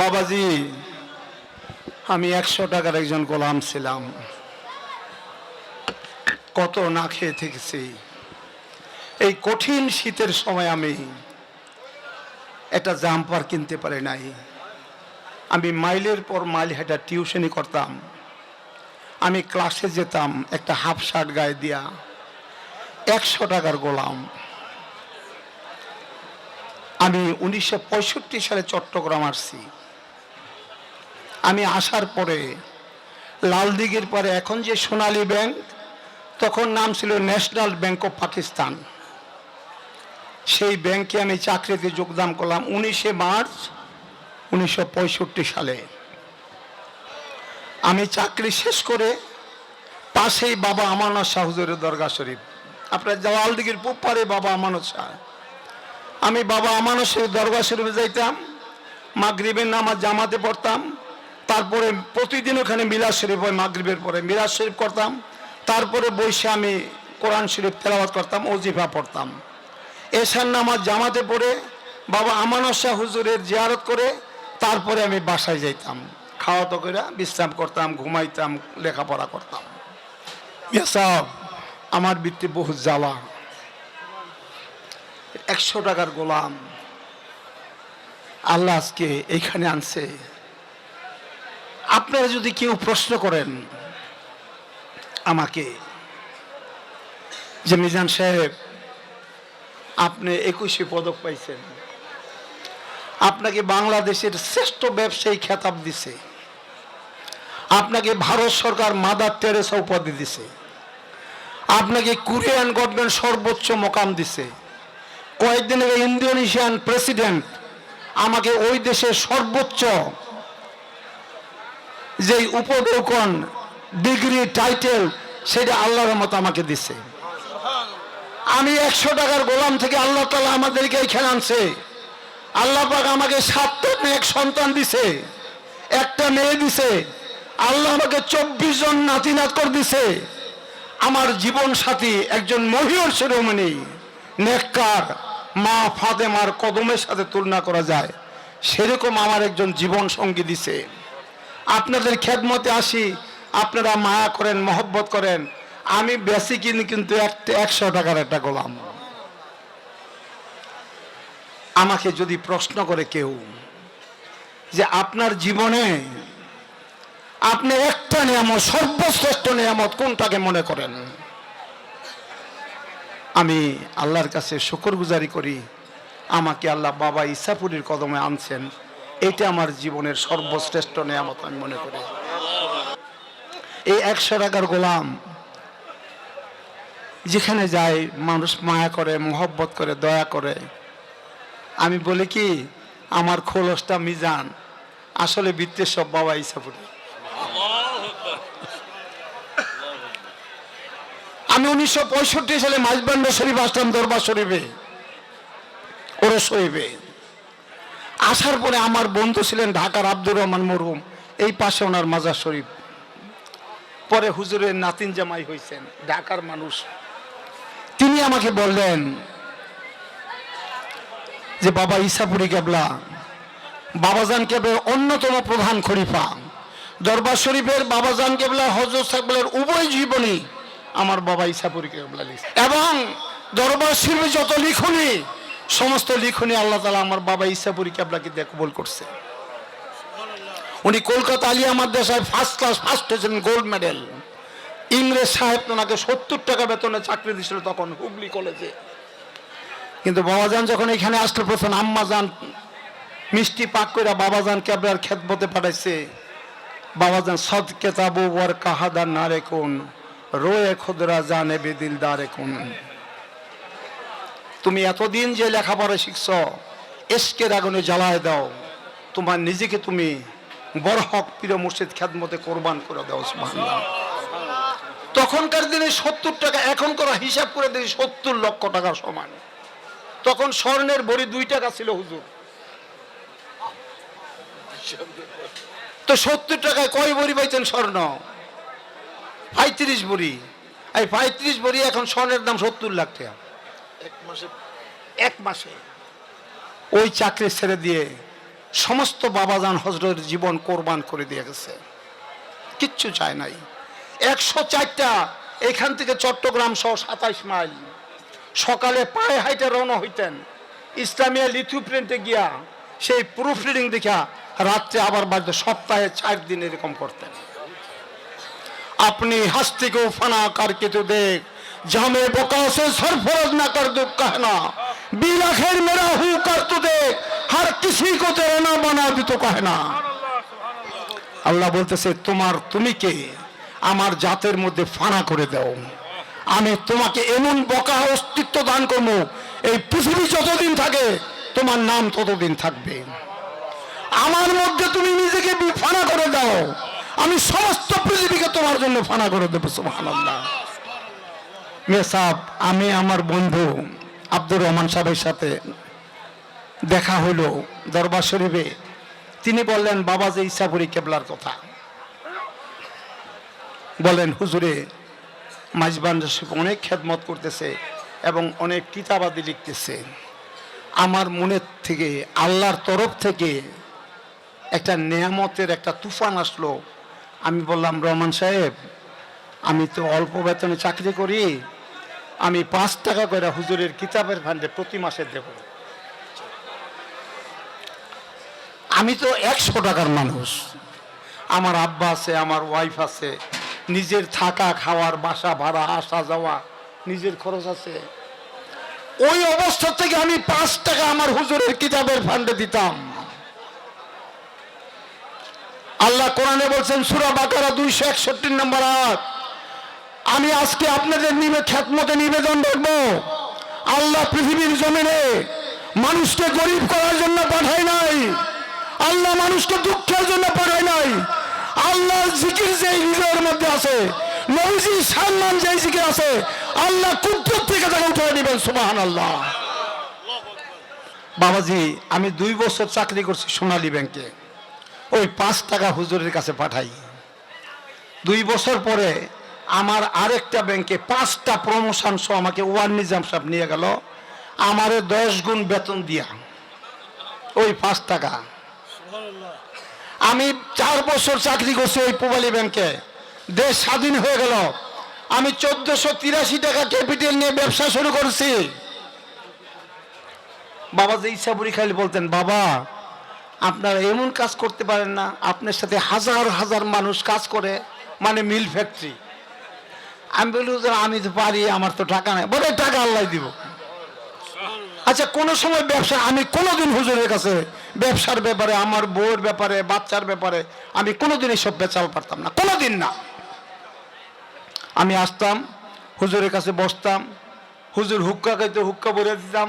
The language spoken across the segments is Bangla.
বাবাজি, আমি একশো টাকার একজন গোলাম ছিলাম। কত না খেয়ে থেকেছি। এই কঠিন শীতের সময় আমি একটা জাম্পার কিনতে পারি নাই। আমি মাইলের পর মাইল হেঁটা টিউশনি করতাম। আমি ক্লাসে যেতাম একটা হাফ শার্ট গায়ে দিয়া, একশো টাকার গোলাম। আমি উনিশশো পঁয়ষট্টি সালে চট্টগ্রাম আসছি। আমি আসার পরে লালদিঘির পরে এখন যে সোনালী ব্যাংক, তখন নাম ছিল ন্যাশনাল ব্যাংক অফ পাকিস্তান। সেই ব্যাংকে আমি চাকরিতে যোগদান করলাম উনিশে মার্চ উনিশশো পঁয়ষট্টি সালে। আমি চাকরি শেষ করে পাশেই বাবা আমানত শাহ হুজুরের দরগা শরীফ। আপনার লালদিঘির পূব পারে বাবা আমানত শাহ। আমি বাবা আমানত শাহ দরগা শরীফে যাইতাম, মাগরিবের নামাজ জামাতে পড়তাম তারপরে প্রতিদিন ওখানে মিলাদ শরীফ হয় মাগরিবের পরে। মিলাদ শরীফ করতাম তারপরে বসে আমি কোরআন শরীফ তেলাওয়াত করতাম ওজিফা পড়তাম। এশার নামাজ জামাতে পড়ে বাবা আমানত শাহ হুজুরের জিয়ারত করে তারপরে আমি বাসায় যাইতাম। খাওয়া তো করে বিশ্রাম করতাম ঘুমাইতাম লেখাপড়া করতাম। সাহেব, আমার বৃত্তি বহু জ্বালা। একশো টাকার গোলাম। আল্লাহ আজকে এইখানে আনছে। আপনারা যদি কেউ প্রশ্ন করেন আমাকে, যে মিজান সাহেব, আপনি একুশে পদক পাইছেন। আপনাকে বাংলাদেশের শ্রেষ্ঠ ব্যবসায়ী খেতাব দিছে। আপনাকে ভারত সরকার মাদার টেরেসা উপাধি দিছে। আপনাকে কোরিয়ান গভর্নমেন্ট সর্বোচ্চ মোকাম দিছে। কয়েকদিন আগে ইন্দোনেশিয়ান প্রেসিডেন্ট আমাকে ওই দেশের সর্বোচ্চ যে উপঢৌকন ডিগ্রি টাইটেল সেটা আল্লাহর মতো আমাকে দিছে। আমি একশো টাকার গোলাম থেকে আল্লাহ তালা আমাদেরকে এইখানে আনছে। আল্লাহ পাক আমাকে সাতটা মেয়ে সন্তান দিছে, একটা মেয়ে দিছে। আল্লাহ আমাকে চব্বিশ জন নাতিনাত করে দিছে। আমার জীবন সাথী একজন মহিয়র শিরোমণি নেককার, মা ফাতেমার কদমের সাথে তুলনা করা যায়। সেরকম আমার একজন জীবন সঙ্গী দিছে। আপনাদের খেদমতে আসি, আপনারা মায়া করেন, মহব্বত করেন। আমি বেশি কিনি কিন্তু একশো টাকার একটা গোলাম। আমাকে যদি প্রশ্ন করে কেউ যে আপনার জীবনে আপনি একটা নিয়ামত, সর্বশ্রেষ্ঠ নিয়ামত কোনটাকে মনে করেন? আমি আল্লাহর কাছে শুকর গুজারি করি। আমাকে আল্লাহ বাবা ইসাপুরির কদমে আনছেন। এটা আমার জীবনের সর্বশ্রেষ্ঠ নিয়ামত, আমি মনে করি। এই একশো টাকার গোলাম, যেখানে যায়, মানুষ মায়া করে, মোহব্বত করে, দয়া করে। আমি বলি কি, আমার খোলসটা মিজান, আসলে বৃত্তের সব বাবা ইসাপুরি আমি উনিশশো পঁয়ষট্টি সালে মাঝবান্ড শরীফ আসলাম দরবার শরীফে, ওরে শরীফে। আসার পরে আমার বন্ধু ছিলেন ঢাকার আব্দুর রহমান মরহুম। এই পাশে ওনার মাজার শরীফ। পরে হুজুরের নাতিন জামাই হয়েছেন ঢাকার মানুষ। তিনি আমাকে বললেন যে, বাবা ইসাপুরি কেবলা। বাবাজান কেবলের অন্যতম প্রধান খরিফা দরবার শরীফের বাবাজান কেবলা, হজরত সাকবলের উভয় জীবনী আমার বাবা ইসাপুরি কেবলা লিখছে এবং দরবার শরীফে যত লিখনি সমস্ত লিখনি আল্লাহ তালা আমার বাবা ইসাপুরি কেবলাকে দিয়ে কবুল করছে। উনি কলকাতা আলিয়া মাদ্রাসায় ফার্স্ট ক্লাস ফার্স্ট হয়েছেন গোল্ড মেডেল ইংরেজ সাহেব ওনাকে সত্তর টাকা বেতনে চাকরি দিয়েছিল তখন হুগলি কলেজে কিন্তু বাবাজান যখন এখানে আসলো, প্রথম আম্মাজান মিষ্টি পাক করে বাবাজান ক্যাবলার খেদমতে পাঠাইছে। বাবাজান সদ কেতাবু ওয়ার কাহাদার না রেখুন রোয়ে খুদরা জানে বেদিল দা রেখুন তুমি এতদিন যে লেখাপড়া শিখছ এসকের আগুনে জ্বালায় দাও। তোমার নিজেকে তুমি বড় হক প্রিয় মুর্শিদ খেদমতে কোরবান করে দাও তখনকার দিনে সত্তর টাকা, এখন করা হিসাব করে দেখি সত্তর লক্ষ টাকা সমান। তখন স্বর্ণের বড়ি দুই টাকা ছিল, হুজুর। তো সত্তর টাকায় কয় বড়ি পাইছেন স্বর্ণ? পঁয়ত্রিশ বড়ি। এই পঁয়ত্রিশ বড়ি এখন স্বর্ণের দাম সত্তর লাখ টাকা। এক মাসে ওই চাকরি ছেড়ে দিয়ে সমস্ত বাবাজান হজরের জীবন কোরবান করে দিয়ে গেছে। কিচ্ছু চায় নাই। একশো চারটা এখান থেকে চট্টগ্রাম সহ সাতাইশ মাইল। সকালে পায়ে হাইটে রওনা হইতেন। ইসলামিয়া লিথু প্রিন্টে গিয়া সেই প্রুফ রিডিং দেখা রাত্রে আবার বাড়িতে সপ্তাহে চার দিন এরকম করতেন। আপনি হাস্তিকে ফানা কার কিন্তু দেখ जामे बका से सरफरोज ना कर दो कहना बीला खैर मेरा हूँ कर तो देख हर किसी को तेरा ना बना भी तो कहना আল্লাহ বলতেছে তোমার তুমি কে আমার জাতের মধ্যে ফানা করে দাও আমি তোমাকে এমন বকা অস্তিত্ব দান করবো এই পৃথিবী যতদিন থাকে তোমার নাম ততদিন থাকবে আমার মধ্যে তুমি নিজেকে বি- ফানা করে দাও আমি সমস্ত পৃথিবীকে তোমার জন্য ফানা করে দেবো সুবহানাল্লাহ মেসাব আমি আমার বন্ধু আব্দুর রহমান সাহেবের সাথে দেখা হলো দরবার শরীফে। তিনি বললেন বাবা যে ইসাপুরি কেবলার কথা। বলেন হুজুরে রশিফ অনেক খেদমত করতেছে এবং অনেক কিতাবাদি লিখতেছে। আমার মনের থেকে, আল্লাহর তরফ থেকে একটা নেয়ামতের একটা তুফান আসলো। আমি বললাম, রহমান সাহেব, আমি তো অল্প বেতনে চাকরি করি আমি পাঁচ টাকা করে হুজুরের কিতাবের ফান্ডে প্রতি মাসে দেব। আমি তো একশো টাকার মানুষ। আমার আব্বা আছে, আমার ওয়াইফ আছে। নিজের থাকা, খাওয়ার, বাসা ভাড়া, আসা যাওয়া, নিজের খরচ আছে। ওই অবস্থা থেকে আমি পাঁচ টাকা আমার হুজুরের কিতাবের ফান্ডে দিতাম। আল্লাহ কোরআনে বলছেন, সুরা বাকারা দুইশো একষট্টি নম্বর আট আমি আজকে আপনাদের নিবে খ্যাতমতে নিবেদন রাখব। আল্লাহ পৃথিবীর জমিনে মানুষকে গরিব করার জন্য পাঠায় নাই। আল্লাহ মানুষকে দুঃখের জন্য পাঠায় নাই। আল্লাহ জিকির যে হৃদয়ের মধ্যে আছে, নবীজি সম্মান যে জিকির আছে, আল্লাহ কুদ্দুর থেকে তাকে উঠে নেবেন সুবাহান আল্লাহ বাবাজি, আমি দুই বছর চাকরি করছি সোনালী ব্যাংকে। ওই পাঁচ টাকা হুজুরের কাছে পাঠাই। দুই বছর পরে আমার আরেকটা ব্যাংকে পাঁচটা প্রমোশন সহ আমাকে ওয়ান নিজাম সাহেব নিয়ে গেল। আমারে দশ গুণ বেতন দিয়া। ওই পাঁচ টাকা। আমি চার বছর চাকরি করছি ওই পুবালি ব্যাংকে। দেশ স্বাধীন হয়ে গেল। আমি চোদ্দশো তিরাশি টাকা ক্যাপিটাল নিয়ে ব্যবসা শুরু করছি। বাবা যে ইচ্ছা খালি বলতেন, বাবা, আপনারা এমন কাজ করতে পারেন না। আপনার সাথে হাজার হাজার মানুষ কাজ করে মানে মিল ফ্যাক্টরি আমি বলি "হুজুর, আমি তো পারি আমার তো টাকা নেই। বলে টাকা আল্লাহ দিব। আচ্ছা কোন সময় ব্যবসা আমি কোনোদিন হুজুরের কাছে ব্যবসার ব্যাপারে আমার বউয়ের ব্যাপারে বাচ্চার ব্যাপারে আমি কোনোদিন এসব বেচাল পারতাম না কোনোদিন না। আমি আসতাম হুজুরের কাছে বসতাম হুজুর হুক্কা খাইতে হুক্কা ভরে দিতাম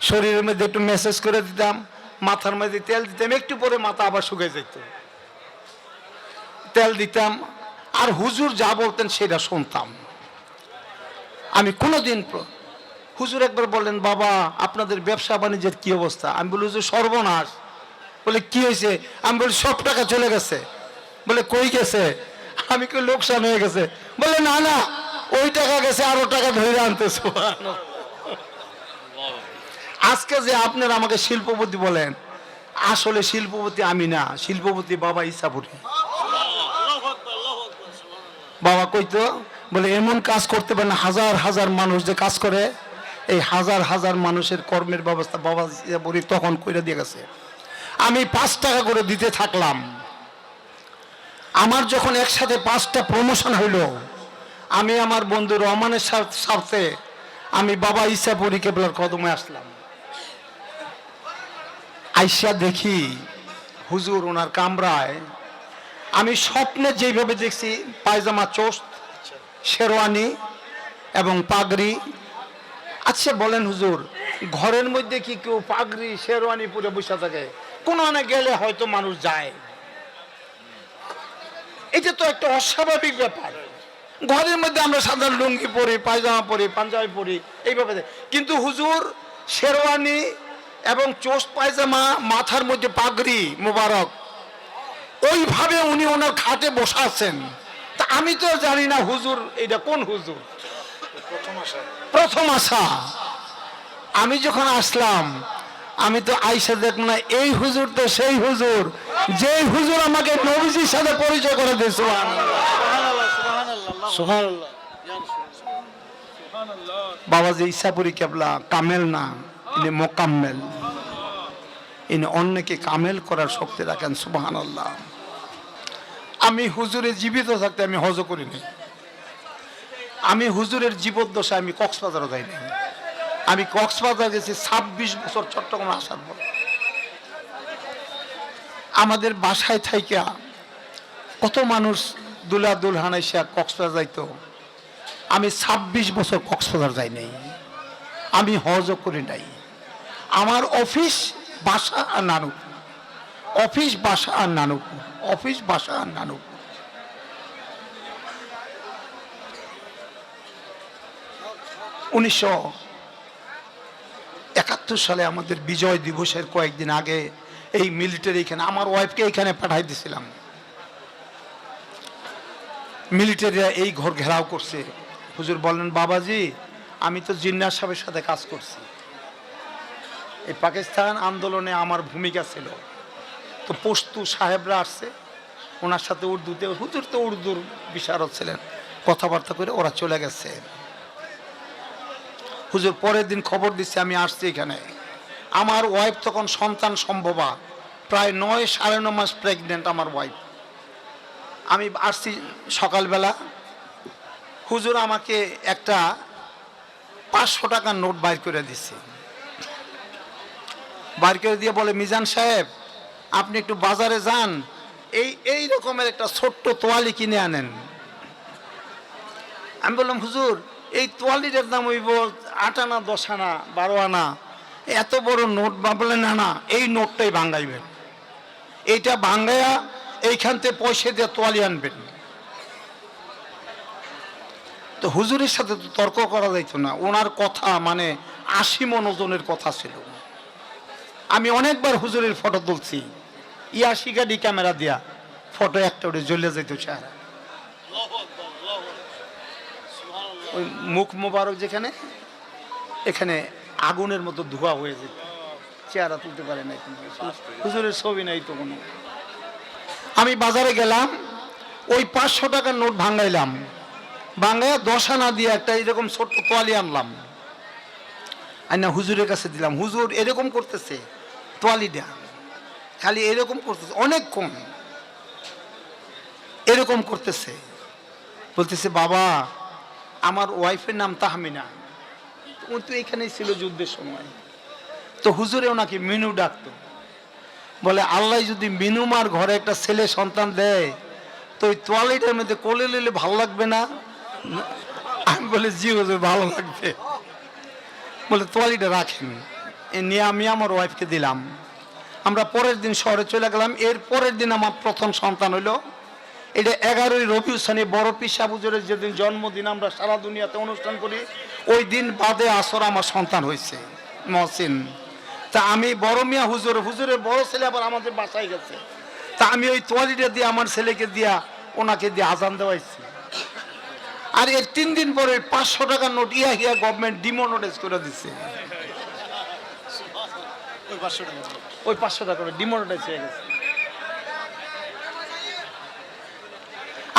শরীরের মধ্যে একটু মেসেজ করে দিতাম মাথার মধ্যে তেল দিতাম একটু পরে মাথা আবার শুকিয়ে যেত তেল দিতাম আর হুজুর যা বলতেন সেটা শুনতাম। আমি কোনোদিন হুজুর একবার বললেন, বাবা, আপনাদের ব্যবসা বাণিজ্যের কি অবস্থা? আমি বলি, হুজুর, সর্বনাশ। বলে, কি হয়েছে? আমি বলি, সব টাকা চলে গেছে। বলে, কই গেছে? আমি কি লোকসান হয়ে গেছে। বলে, না না, ওই টাকা গেছে, আরও টাকা ধরে আনতে। আজকে যে আপনারা আমাকে শিল্পপতি বলেন, আসলে শিল্পপতি আমি না, শিল্পপতি বাবা ইসাপুরি। বাবা কইতো বলে, এমন কাজ করতে পারে না, হাজার হাজার মানুষ যে কাজ করে, এই হাজার হাজার মানুষের কর্মের ব্যবস্থা বাবা ইসাপুরি তখন করে দিয়ে গেছে। আমি পাঁচ টাকা করে দিতে থাকলাম। আমার যখন একসাথে পাঁচটা প্রমোশন হইল, আমি আমার বন্ধু রহমানের সাথে আমি বাবা ইসাপুরি কেবলার কদমে আসলাম। আইসা দেখি হুজুর ওনার কামরায় আমি স্বপ্নে যেভাবে দেখছি, পায়জামা চোস্ত, শেরওয়ানি এবং পাগড়ি। আচ্ছা বলেন হুজুর, ঘরের মধ্যে কি কেউ পাগড়ি, শেরওয়ানি পরে বসে থাকে? কোনো গেলে হয়তো মানুষ যায়। এটা তো একটা অস্বাভাবিক ব্যাপার। ঘরের মধ্যে আমরা সাধারণ লুঙ্গি পরি, পায়জামা পরি, পাঞ্জাবি পরি, এইভাবে। কিন্তু হুজুর, শেরওয়ানি এবং চোস্ট পায়জামা, মাথার মধ্যে পাগড়ি, মোবারক। ওইভাবে উনি ওনার খাটে বসে আছেন। তা আমি তো জানি না হুজুর, এটা কোন হুজুর? প্রথম আসা আমি যখন আসলাম, আমি তো আইসা দেখ না এই হুজুর তো সেই হুজুর, যেই হুজুর আমাকে নবীজির সাথে পরিচয় করে দিয়েছে সুবহানাল্লাহ। বাবা যে ইসাপুরি কেবলা, কামেল না, ইনি মোকাম্মেল। ইনি অন্যকে কামেল করার শক্তি রাখেন সুবাহান আল্লাহ আমি হুজুরে জীবিত থাকতে আমি হজ করিনি আমি হুজুরের জীবদ্দশায় আমি কক্সবাজারও যাইনি আমি কক্সবাজার গেছি ছাব্বিশ বছর চট্টগ্রাম আসার পর। আমাদের বাসায় থাইকা কত মানুষ দুলা দুলহান এসে কক্সবাজার যাইতো। আমি ছাব্বিশ বছর কক্সবাজার যাই নাই। আমি হজও করি নাই। আমার অফিস বাসা আর নানুপুর। অফিস বাসা আর নানুপুর। অফিস বাসা নানুপুর উনিশশো একাত্তর সালে আমাদের বিজয় দিবসের কয়েকদিন আগে এই মিলিটারি এখানে, আমার ওয়াইফকে এখানে পাঠাই দিয়েছিলাম মিলিটারিরা এই ঘর ঘেরাও করছে। হুজুর বললেন, বাবাজি, আমি তো জিন্নার সাহেবের সাথে কাজ করছি। এই পাকিস্তান আন্দোলনে আমার ভূমিকা ছিল। তো পস্তু সাহেবরা আসছে, ওনার সাথে উর্দুতে, হুজুর তো উর্দুর বিশারদ ছিলেন, কথাবার্তা করে ওরা চলে গেছে। হুজুর, পরের দিন খবর দিচ্ছে, আমি আসছি এখানে। আমার ওয়াইফ তখন সন্তান সম্ভবা, প্রায় নয়, সাড়ে ন মাস প্রেগনেন্ট আমার ওয়াইফ আমি আসছি সকালবেলা। হুজুর আমাকে একটা পাঁচশো টাকার নোট বাইর করে দিচ্ছে। বাইর করে দিয়ে বলে, মিজান সাহেব আপনি একটু বাজারে যান, এই এই রকমের একটা ছোট্ট তোয়ালি কিনে আনেন। আমি বললাম, হুজুর, এই তোয়ালিটার দাম হইব আট আনা, দশ আনা, বারো আনা। এত বড় নোট বা বলে না না এই নোটটাই ভাঙ্গাইবেন। এইটা ভাঙ্গাইয়া এইখান থেকে পয়সা দিয়ে তোয়ালি আনবেন। তো হুজুরের সাথে তো তর্ক করা যাইতো না। ওনার কথা মানে আশি মন ওজনের কথা ছিল। আমি অনেকবার হুজুরের ফটো তুলছি। ইয়াশি গাড়ি ক্যামেরা দিয়া। ফটো একটা ওটা জ্বলে যেত চেহারা। ওই মুখ মোবারক যেখানে, এখানে আগুনের মতো ধোয়া হয়ে যেত। চেহারা তুলতে পারে না হুজুরের ছবি নাই তো কোনো। আমি বাজারে গেলাম, ওই পাঁচশো টাকার নোট ভাঙাইলাম ভাঙাইয়া দশ আনা দিয়ে একটা এরকম ছোট্ট তোয়ালি আনলাম। আইনা হুজুরের কাছে দিলাম, হুজুর, এরকম করতেছে। তোয়ালি দেয়া। খালি এরকম করতেছে, অনেক কম। এরকম করতেছে। বলতেছে, বাবা, আমার ওয়াইফের নাম তাহমিনা। ও তো এখানেই ছিল যুদ্ধের সময়। তো হুজুরে ওনাকে মিনু ডাকতো। বলে, আল্লাহ যদি মিনুমার ঘরে একটা ছেলে সন্তান দেয়, তো ওই তোয়ালিটার মধ্যে কোলে নিলে ভালো লাগবে না? আমি বলে, জি হুজুর, ভালো লাগবে। বলে, তোয়ালিটা রাখেন। নিয়ে আমি আমার ওয়াইফকে দিলাম। আমরা পরের দিন শহরে চলে গেলাম। এর পরের দিন আমার প্রথম সন্তান হইল এটা এগারোই রবিউল সানি বড় পিসা বুজুরের যেদিন জন্মদিন, আমরা সারা দুনিয়াতে অনুষ্ঠান করি, ওই দিন বাদে আসর আমার সন্তান হয়েছে, মহসিন। তা আমি বড় মিয়া হুজুর, হুজুরের বড় ছেলে আবার আমাদের বাসায় গেছে। তা আমি ওই তোয়ালিটা দিয়ে আমার ছেলেকে দিয়া, ওনাকে দিয়ে আজান দেওয়াইছি। আর এর তিন দিন পরে পাঁচশো টাকার নোট ইয়া হিয়া গভর্নমেন্ট ডিমোনোটাইজ করে দিচ্ছে ওই পাঁচশো টাকা ওই পাঁচশো টাকা হয়ে গেছে।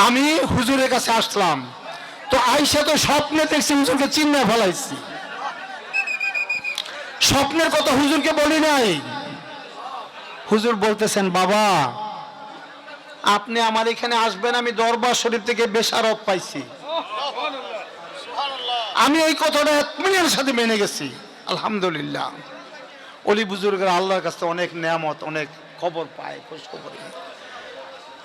আমি হুজুরের কাছে আসলাম তো আইসা তো স্বপ্নে দেখছি হুজুরকে চিহ্ন ফেলাইছি। স্বপ্নের কথা হুজুরকে বলি নাই। হুজুর বলতেছেন বাবা আপনি আমার এখানে আসবেন আমি দরবার শরীফ থেকে বেসারত পাইছি। আমি এই কথাটা এতমিনের সাথে মেনে গেছি। আলহামদুলিল্লাহ। অলি বুজুর্গের আল্লাহর কাছে অনেক নেয়ামত, অনেক খবর পায় খোঁজ খবর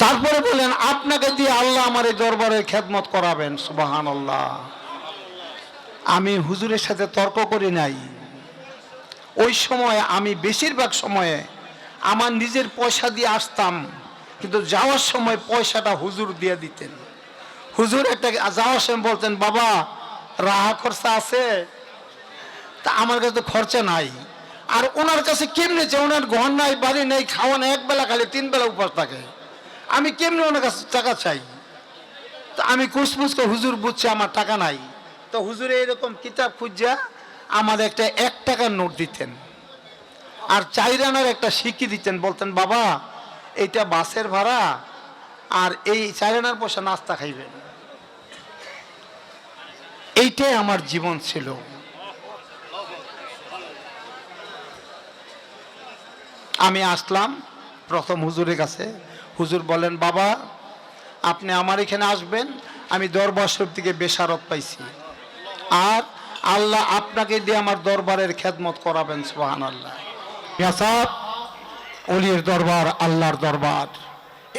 তারপরে বলেন আপনাকে দিয়ে আল্লাহ আমার এই দরবারে খেদমত করাবেন সুবাহান আল্লাহ আমি হুজুরের সাথে তর্ক করি নাই। ওই সময় আমি বেশিরভাগ সময়ে আমার নিজের পয়সা দিয়ে আসতাম, কিন্তু যাওয়ার সময় পয়সাটা হুজুর দিয়ে দিতেন। হুজুর একটা যাওয়ার সময় বলতেন, বাবা, রাহা খরচা আছে? তা আমার কাছে তো খরচা নাই। আর ওনার কাছে কেমনে যে ওনার ঘর নাই, বাড়ি নেই, খাওয়া নেই, এক বেলা খালি তিন বেলা উপাস থাকে। আমি কেমনে ওনার কাছে টাকা চাই? তো আমি কুসমুস করে, হুজুর বুঝছে আমার টাকা নাই। তো হুজুরে এরকম কিতাব খুঁজা আমার একটা এক টাকার নোট দিতেন। আর চাইরানার একটা শিখি দিতেন, বলতেন, বাবা, এইটা বাসের ভাড়া, আর এই চাইরানার পয়সা নাস্তা খাইবেন। এইটাই আমার জীবন ছিল। আমি আসলাম প্রথম হুজুরের কাছে। হুজুর বলেন, বাবা, আপনি আমার এখানে আসবেন, আমি দরবার শরীফ থেকে বেসারত পাইছি। আর আল্লাহ আপনাকে দিয়ে আমার দরবারের খেদমত করাবেন সোহান আল্লাহ অলির দরবার, আল্লাহর দরবার।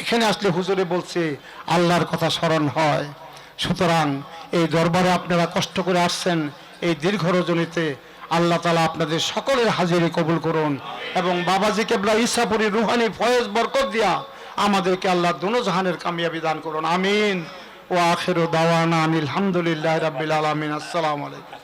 এখানে আসলে হুজুরে বলছে, আল্লাহর কথা স্মরণ হয়। সুতরাং এই দরবারে আপনারা কষ্ট করে আসছেন, এই দীর্ঘ রজনীতে আল্লাহ তালা আপনাদের সকলের হাজিরে কবুল করুন এবং বাবাজি কেবলা ইসাপুরি রুহানি ফয়েজ বরকত দিয়া আমাদেরকে আল্লাহ দুনোজাহানের কামিয়াবি দান করুন। আমিন। ও আখের দাওয়ানা আলহামদুলিল্লাহ রাবিল আলমিন। আসসালামু আলাইকুম।